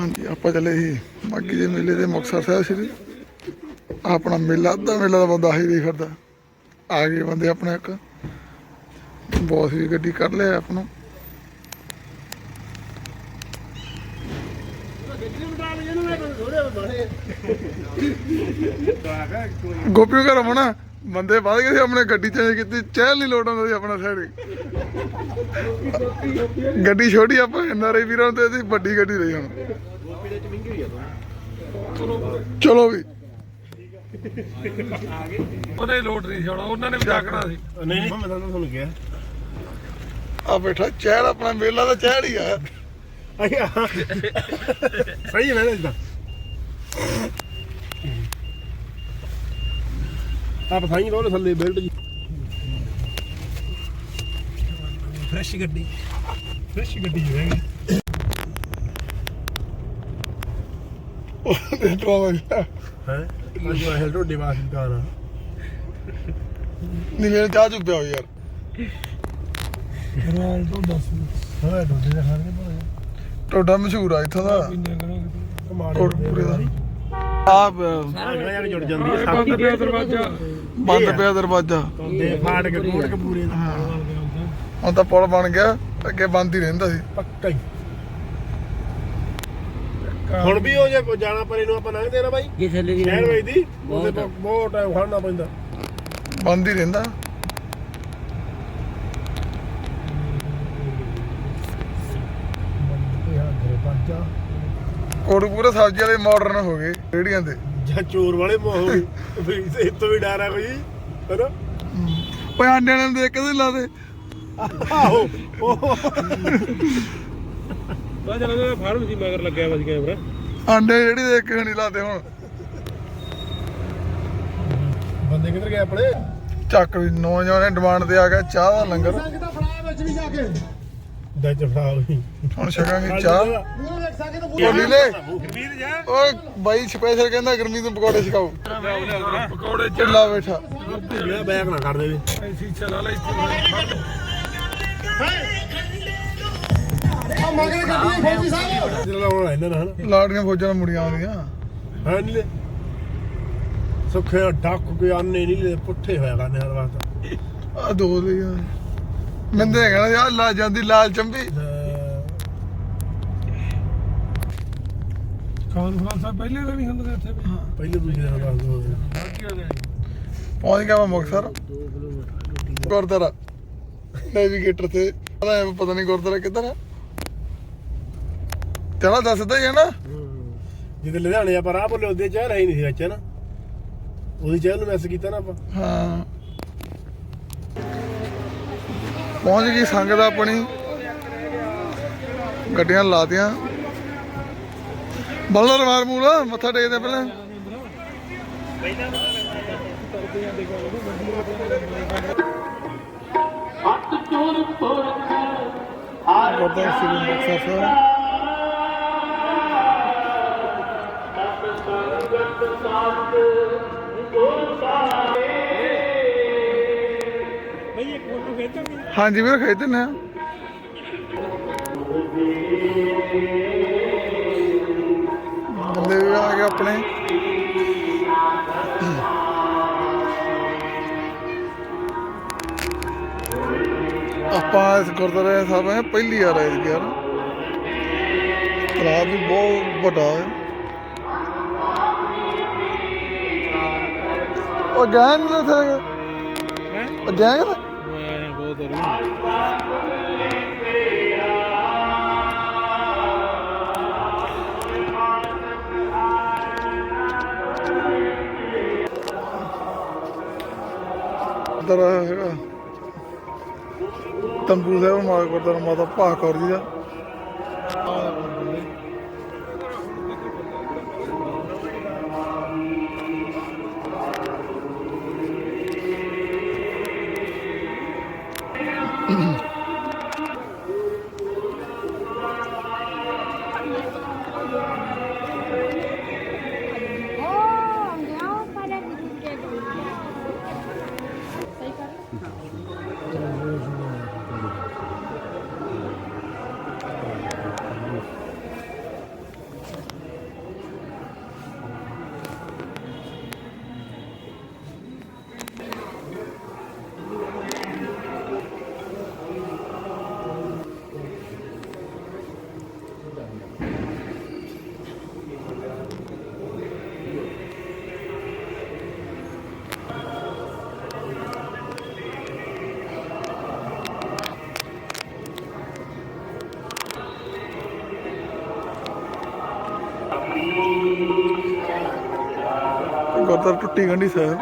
ਹਾਂਜੀ, ਆਪਾਂ ਚੱਲੇ ਸੀ ਬਾਕੀ ਦੇ ਮੇਲੇ ਦੇ ਮੁਕਤਸਰ ਸਾਹਿਬ ਸ਼੍ਰੀ। ਆਪਣਾ ਮੇਲਾ, ਅੱਧਾ ਮੇਲਾ ਦਾ ਬੰਦਾ ਹੀ ਨਹੀਂ ਫਿਰਦਾ। ਆ ਗਏ ਬੰਦੇ ਆਪਣੇ ਇੱਕ। ਬੌਸ ਵੀ ਗੱਡੀ ਕੱਢ ਲਿਆ ਆਪ ਨੂੰ। ਗੋਪੀ ਘਰ ਮਣਾ ਬੰਦੇ ਵੱਧ ਗਏ ਸੀ ਆਪਣੇ ਗੱਡੀ ਚੇਂਜ ਕੀਤੀ ਚਹਿਲ ਨਹੀਂ ਲੋਟ ਆਉਂਦਾ ਸੀ ਆਪਣਾ ਸਾਈਡ। ਗੱਡੀ ਛੋਟੀ ਆਪਾਂ ਐਨਆਰਆਈ ਵੀਰਾਂ ਤੇ ਅਸੀਂ ਵੱਡੀ ਗੱਡੀ ਲਈ ਹੁਣ। ਚਲੋ ਵੀ। ਉਹਨੇ ਲੋਟ ਨਹੀਂ ਛਾਉਣਾ ਉਹਨਾਂ ਨੇ ਵੀ ਜਾਗਣਾ ਸੀ। ਨਹੀਂ ਨਹੀਂ। ਮੈਂ ਤਾਂ ਤੁਹਾਨੂੰ ਕਿਹਾ ਆ ਬੈਠਾ ਚਹਿਲ ਆਪਣਾ ਮੇਲਾ ਦਾ ਚਹਿਲ ਹੀ ਆ। ਸਹੀ ਹੈ ਨਾ ਇਦਾਂ ਆਪ ਸਾਈਂ ਰੋਲ ਥੱਲੇ ਬੈਲਟ ਜੀ। ਫਰੈਸ਼ ਗੱਡੀ। ਫਰੈਸ਼ ਗੱਡੀ ਹੋ ਗਈ ਡਰਾਵਾ ਜਿਹਾ। ਹੈ? ਅੱਜ ਮੈਂ ਢੋਡੇ ਵਾਸ ਕਾਰ ਆ। ਨਹੀਂ ਮੇਰੇ ਚਾਹ ਚੁੱਪਿਆ ਹੋ ਯਾਰ। ਰੋਨਾਲਡੋ ਦੱਸ ਹਾਂ ਢੋਡੇ ਦੇ ਖਾਣੇ ਭਾਵੇਂ ਟੋਡਾ ਮਸ਼ਹੂਰ ਆ ਇੱਥੋਂ ਦਾ। ਕਮਾਲ ਕੋਟਪੂਰੇ ਦਾ। ਅਗਲਾ ਜੁੜ ਜਾਂਦੀ ਹੈ ਬੰਦ ਪਿਆ ਦਰਵਾਜ਼ਾ। ਬੰਦ ਪਿਆ ਦਰਵਾਜ਼ਾ। ਦੇ ਫਾੜ ਕੇ ਕੋਟ ਕਪੂਰੇ ਦਾ। ਹੁਣ ਤਾਂ ਪੁਲ ਬਣ ਗਿਆ ਅੱਗੇ ਬੰਦ ਹੀ ਰਹਿੰਦਾ ਸੀ। ਪੱਕਾ ਹੀ। ਹੁਣ ਵੀ ਉਹ ਜੇ ਜਾਣਾ ਪਰੇ ਨੂੰ ਆਪਾਂ ਲੰਘਦੇ ਨਾ ਬਾਈ। ਜੇ ਥੱਲੇ ਦੀ ਸ਼ਹਿਰ ਵੇਚਦੀ ਉਹਦੇ ਤੋਂ ਬਹੁਤ ਟਾਈਮ ਖੜਨਾ ਪੈਂਦਾ। ਬੰਦ ਹੀ ਰਹਿੰਦਾ। ਕੋਟਪੂਰੇ ਸਬਜ਼ੀ ਵਾਲੇ ਮਾਡਰਨ ਹੋ ਗਏ ਰੇੜੀਆਂ ਦੇ। ਜਾਂ ਚੋਰ ਵਾਲੇ ਮੋਹ ਵੀ ਇਹ ਤੋਂ ਵੀ ਡਰ ਆ ਕੋਈ ਹੈਨਾ? ਓਏ ਆਂਡਿਆਂ ਨੂੰ ਦੇਖ ਕੇ ਲਾ ਦੇ। ਆਹੋ। ਉਹ ਚਲ ਉਹਦਾ ਫਾਰਮ ਸੀ ਮਗਰ ਲੱਗਿਆ ਵਾ ਸੀ ਕੈਮਰਾ ਆਂਡੇ ਜਿਹੜੀ ਦੇਖ ਕੇ ਨਹੀਂ ਲਾਦੇ ਹੁਣ। ਬੰਦੇ ਕਿੱਧਰ ਗਏ ਆਪਣੇ? ਚੱਕ ਵੀ ਨੌਜਵਾਨ ਡਿਮਾਂਡ ਤੇ ਆ ਗਿਆ ਚਾਹ ਦਾ ਲੰਗਰ। ਕਿਤਾ ਫੜਾ ਵਿੱਚ ਵੀ ਜਾ ਕੇ? ਦੱਜ ਫੜਾ ਹੋਈ ਹੁਣ ਛਕਾਂਗੇ ਚਾਹ। ਬੋਲੀ ਲੈ ਵੀਰ ਜਾ। ਓਏ ਬਾਈ ਸਪੈਸ਼ਲ ਕਹਿੰਦਾ ਗਰਮੀ ਤੋਂ ਪਕੌੜੇ ਛਕਾਓ। ਪਕੌੜੇ ਚ। ਢਿੱਲਾ ਬੈਠਾ। ਬੈਗ ਨਾ ਕਰ ਦੇਵੇ। ਐਸੀ ਚਲਾ ਲੈ ਜਿਹੜਾ ਲਾਉਣਾ ਇਹਨਾਂ ਨਾਲ। ਹਨਾ ਲਾੜੀਆਂ ਫੌਜਾਂ ਨਾਲ ਮੁੜੀਆਂ ਆਉਂਦੀਆਂ। ਹੈ ਨਹੀਂ ਲੈ। ਸੁੱਖੇ ਡੱਕ ਕੇ ਆਨੇ ਨਹੀਂ ਲੈ ਪੁੱਠੇ ਹੋਇਆ ਕਰਨੇ ਹਰ ਵਾਸਤੇ ਆ ਦੋ ਲਈ ਆ। ਮੰਦੇ ਹੈਗਾ ਯਾਰ ਲਾ ਜਾਂਦੀ ਲਾਲ ਚੰਬੀ। ਖਾਨ ਖਾਨ ਸਾਹਿਬ ਪਹਿਲੇ ਤਾਂ ਨਹੀਂ ਹੁੰਦੇ ਇੱਥੇ ਵੀ। ਪਹਿਲੇ ਦੂਜੇ ਦਿਨ ਦੱਸ ਦੋ ਪਹੁੰਚ ਗਿਆ ਮੈਂ ਮੁਕਤਸਰ। ਗੁਰਦੁਆਰਾ। ਨੈਵੀਗੇਟਰ ਤੇ। ਪਤਾ ਪਤਾ ਨਹੀਂ ਗੁਰਦੁਆਰਾ ਕਿੱਧਰ ਆ। ਚਲਾ ਦੱਸਦਾ ਹੀ ਹੈ ਨਾ। ਜਿੱਦ ਲੁਧਿਆਣੇ ਆਪਾਂ ਰਾਹ ਬੋਲੇ ਉਹਦੇ ਚਾਹ ਰਹੀ ਨਹੀਂ ਸੀ ਵਿੱਚ ਨਾ? ਉਹਦੀ ਚਾਹ ਨੂੰ ਮੈਸ ਕੀਤਾ ਨਾ ਆਪਾਂ। ਹਾਂ। ਪਹੁੰਚ ਗਈ ਸੰਗਤ ਆਪਣੀ। ਗੱਡੀਆਂ ਲਾਤੀਆਂ। ਬਲਰ ਮਾਰ ਮੂਲ ਮੱਥਾ ਟੇਕਦੇ ਪਹਿਲਾਂ। ਸ੍ਰੀ ਮੁਕਤਸਰ ਸਾਹਿਬ। ਹਾਂਜੀ ਵੀਰ ਖਰੀਦ ਦਿੰਦੇ ਆ ਬੰਦੇ ਵੀ ਆ ਗਏ ਆਪਣੇ। ਆਪਾਂ ਇਸ ਗੁਰਦੁਆਰੇ ਸਾਹਿਬ ਹੈ ਪਹਿਲੀ ਵਾਰ ਆਏ ਯਾਰ। ਤਲਾਬ ਵੀ ਬਹੁਤ ਵੱਡਾ ਹੈ। ਉਹ ਗੈਂਗ ਨੇ ਥੇ ਉਹ ਗੈਂਗ ਨੇ ਬਹੁਤ ਦਰ ਹੈਗਾ ਤੰਬੂ ਸਾਹਿਬ ਮਾਰ ਗੁਰਦੁਆਰਾ ਮਾਤਾ ਭਾਗ ਕੌਰ ਜੀ ਦਾ ਗੁਰਦੁਆਰਾ ਟੁੱਟੀ ਗੰਢੀ ਸਾਹਿਬ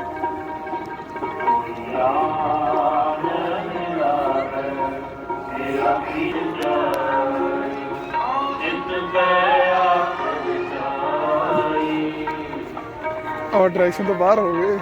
ਆਹ ਡਾਇਰੈਕਸ਼ਨ ਤੋਂ ਬਾਹਰ ਹੋ ਗਏ।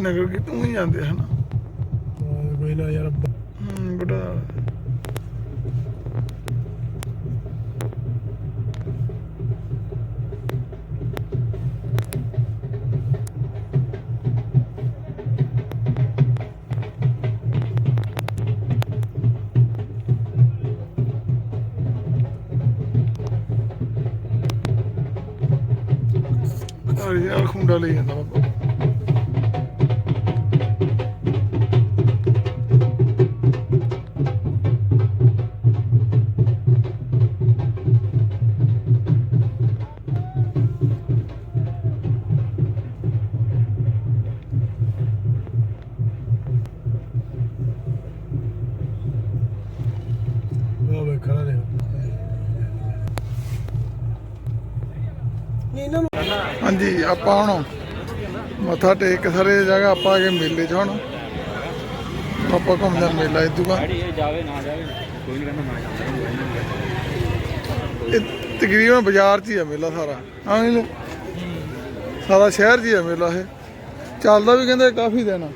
ਨਗਰ ਕੀ ਤੂੰ ਹੀ ਜਾਂਦੇ ਹਨਾ? ਨਾ ਯਾਰ ਹੂੰ ਬੜਾ ਅਰੇ ਯਾਰ ਖੁੰਡਾ ਲਈ ਜਾਂਦਾ ਬਾਬਾ ਹਾਂਜੀ ਆਪਾਂ ਹੁਣ ਮੱਥਾ ਟੇਕ ਕੇ ਸਾਰੇ ਜਗ੍ਹਾ ਆਪਾਂ ਆ ਗਏ ਮੇਲੇ 'ਚ ਹੁਣ। ਆਪਾਂ ਘੁੰਮਦੇ ਮੇਲਾ ਇਦੂਗਾ ਜਾਵੇ ਨਾ ਜਾਵੇ ਕੋਈ ਨਹੀਂ ਕਹਿੰਦਾ ਮੈਂ ਜਾਂਦਾ ਇਹ ਤਕਰੀਬਨ ਬਾਜ਼ਾਰ 'ਚ ਹੀ ਆ ਮੇਲਾ ਸਾਰਾ। ਹਾਂ ਜੀ ਸਾਰਾ ਸ਼ਹਿਰ 'ਚ ਹੀ ਆ ਮੇਲਾ ਇਹ। ਚੱਲਦਾ ਵੀ ਕਹਿੰਦੇ ਕਾਫੀ ਦਿਨ। ਆ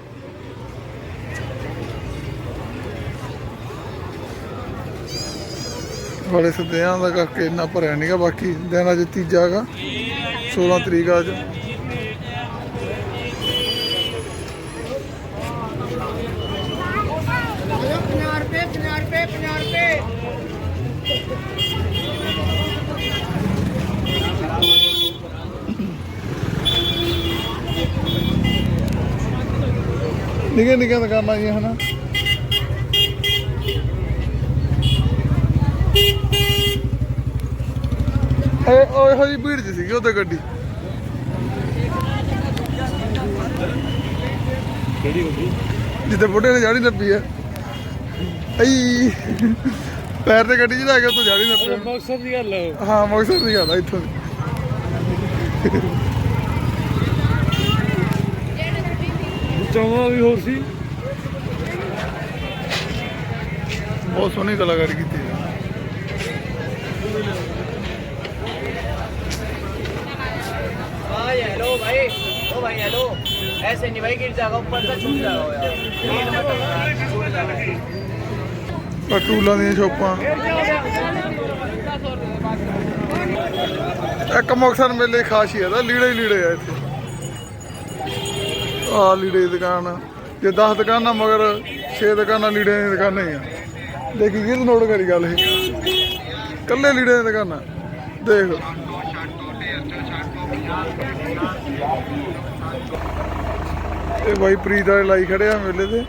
ਬੜੇ ਸਦਿਆਂ ਦਾ ਕਰਕੇ ਇੰਨਾ ਭਰਿਆ ਨਹੀਂਗਾ ਬਾਕੀ ਦਿਨ ਅੱਜ ਤੀਜਾ ਹੈਗਾ 16 ਤਰੀਕ ਅੱਜ। ਨਿੱਕੇ ਨਿੱਕੇ ਦੁਕਾਨਾਂ ਜੀ ਹਨਾ। ਇਹ ਉਹ ਇਹੋ ਭੀੜ ਚ ਸੀਗੀ ਉਹਦੇ ਗੱਡੀ। ਕਿਹੜੀ ਗੱਡੀ? ਬੁੱਢੇ ਨੇ ਜਾੜੀ ਨੱਪੀ ਆ ਅਈ ਪੈਰ ਤੇ ਗੱਡੀ ਲੈ ਕੇ ਉੱਤੋਂ ਜਾੜੀ ਨੱਪੀ ਮਕਸਦ ਦੀ ਗੱਲ ਹਾਂ ਮਕਸਦ ਦੀ ਗੱਲ ਆ ਇੱਥੋਂ। ਦੀ ਚਾਹੁੰਦਾ ਵੀ ਹੋਰ ਸੀ। ਬਹੁਤ ਸੋਹਣੀ ਕਲਾਕਾਰੀ ਕੀਤੀ ਹੈ। भाई हेलो भाई ओ भाई हेलो ऐसे नहीं भाई गिर जाएगा ऊपर से छूट जाएगा यार छूट जाएगा ਪਟੂਲਾਂ ਦੀਆਂ ਸ਼ੋਪਾਂ ਇੱਕ ਮੁਕਤਸਰ ਮੇਲੇ ਦੀ ਖਾਸੀਅਤ ਆ ਲੀੜੇ ਹੀ ਲੀੜੇ ਆ ਇੱਥੇ ਆ ਲੀੜੇ ਦੀ ਦੁਕਾਨ ਆ। ਜੇ 10 ਦੁਕਾਨਾਂ ਮਗਰ 6 ਦੁਕਾਨਾਂ ਲੀੜੇ ਦੀਆਂ ਦੁਕਾਨਾਂ ਹੀ ਆ ਦੇਖੀ ਕਿਸ ਨੋਟ ਕਰੀ ਗੱਲ ਇਹ ਕੱਲੇ ਲੀੜੇ ਦੀਆਂ ਦੁਕਾਨਾਂ ਦੇਖ ਇਹ ਬਾਈ ਪ੍ਰੀਤ ਵਾਲੇ ਲਾਈ ਖੜੇ ਆ ਮੇਲੇ ਤੇ।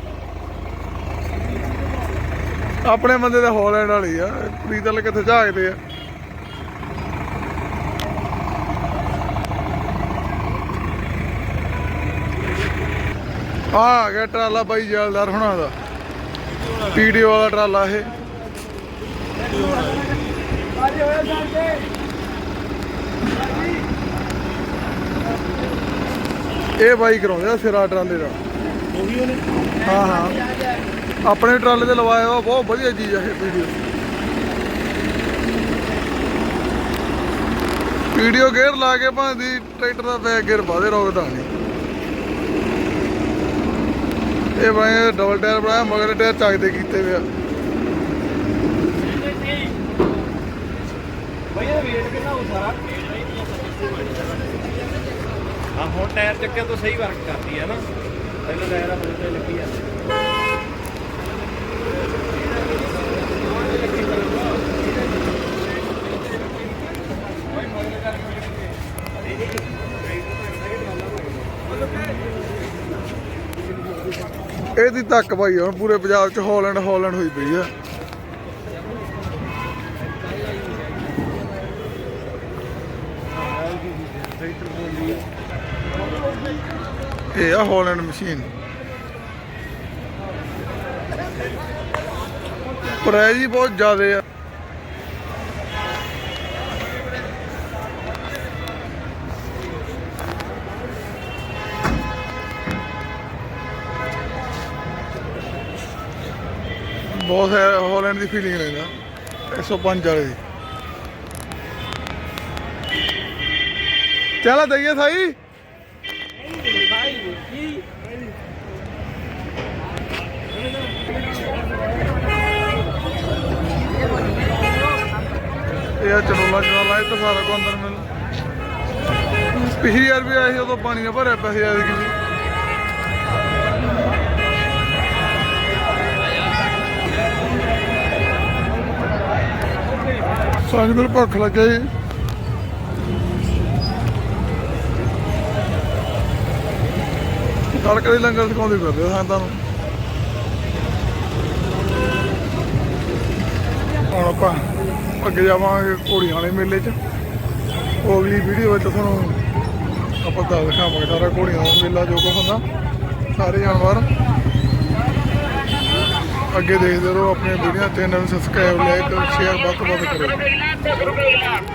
ਆਪਣੇ ਬੰਦੇ ਦਾ ਹਾਲੈਂਡ ਵਾਲੀ ਆ। ਪ੍ਰੀਤ ਵਾਲੇ ਕਿੱਥੇ ਝਾਕਦੇ ਆ? ਆ ਗਿਆ ਟਰਾਲਾ ਬਾਈ ਜਲਦਾਰ ਹੁਣਾਂ ਦਾ। ਪੀਡੀਓ ਵਾਲਾ ਟਰਾਲਾ ਇਹ। ਇਹ ਬਾਈ ਕਰਾਉਂਦੇ ਆ ਸਿਰਾ ਟਰਾਲੇ ਦਾ। ਉਹੀ ਉਹਨੇ? ਹਾਂ ਹਾਂ। ਆਪਣੇ ਟਰਾਲੇ ਤੇ ਲਵਾਇਆ ਵਾ ਬਹੁਤ ਵਧੀਆ ਚੀਜ਼ ਆ ਇਹ ਵੀਡੀਓ ਵੀਡੀਓ ਗੇਅਰ ਲਾ ਕੇ ਭਾਂਦੀ ਟਰੈਕਟਰ ਦਾ ਬੈਕ ਗੇਅਰ ਬਾਦੇ ਰੋਕਦਾ ਨਹੀਂ। ਇਹ ਬਾਈ ਡਬਲ ਟਾਇਰ ਬਣਾਇਆ ਮਗਰ ਟਾਇਰ ਚੱਕਦੇ ਕੀਤੇ ਵੇ ਆ। ਭਈਆ ਵੇਟ ਕਿੰਨਾ ਹੋ ਸਾਰਾ? ਹਾਂ, ਹੁਣ ਟਾਇਰ ਚੱਕਿਆ ਤੋਂ ਸਹੀ ਵਰਕ ਕਰਦੀ ਹੈ ਨਾ। ਪਹਿਲਾਂ ਟਾਇਰ ਆ ਬਦਲ ਲੱਗੀ ਆ। ਇਹਦੀ ਤੱਕ ਭਾਈ ਹੁਣ ਪੂਰੇ ਪੰਜਾਬ ਚ ਹਾਲੈਂਡ ਹਾਲੈਂਡ ਹੋਈ ਪਈ ਆ। ਇਹ ਆ ਹਾਲੈਂਡ ਮਸ਼ੀਨ ਪ੍ਰਾਈਜ਼ ਹੀ ਬਹੁਤ ਜ਼ਿਆਦਾ ਆ। ਬਹੁਤ ਹੈ ਹਾਲੈਂਡ ਦੀ ਫੀਲਿੰਗ ਲੈਂਦਾ 105 ਵਾਲੇ ਦੀ। ਚੱਲ ਦਈਏ ਸਾਈ। ਇਹ ਆ ਚੜੋਲਾ ਚੜੋਲਾ ਇਹ ਤਾਂ ਸਾਰਾ ਕੋ ਅੰਦਰ ਮਿਲ ਪਿਛਲੀ ਵਾਰ ਵੀ ਆਏ ਸੀ, ਉਦੋਂ ਪਾਣੀ ਨਾਲ ਭਰਿਆ ਪੈਸੇ ਆਏ ਕਿ ਵੀ। ਸਾਨੂੰ ਨੂੰ ਭੁੱਖ ਲੱਗੇ ਜੀ ਤੜਕੇ ਦੇ ਲੰਗਰ ਸਿਖਾਉਂਦੇ ਫਿਰਦੇ ਹਾਂ ਤੁਹਾਨੂੰ ਹੁਣ ਆਪਾਂ ਅੱਗੇ ਜਾਵਾਂਗੇ ਘੋੜੀਆਂ ਵਾਲੇ ਮੇਲੇ 'ਚ। ਉਹ ਅਗਲੀ ਵੀਡੀਓ ਵਿੱਚ ਤੁਹਾਨੂੰ ਆਪਾਂ ਦੱਸ ਦਿਖਾਵਾਂਗੇ ਸਾਰਾ ਘੋੜੀਆਂ ਦਾ ਮੇਲਾ ਜੋ ਕੁਛ ਹੁੰਦਾ, ਸਾਰੇ ਜਾਨਵਰ। ਅੱਗੇ ਦੇਖਦੇ ਰਹੋ ਆਪਣੇ ਵੀਡੀਓ ਚੈਨਲ ਨੂੰ ਸਬਸਕ੍ਰਾਈਬ ਲਾਈਕ ਸ਼ੇਅਰ ਵੱਧ ਤੋਂ ਵੱਧ ਕਰੋ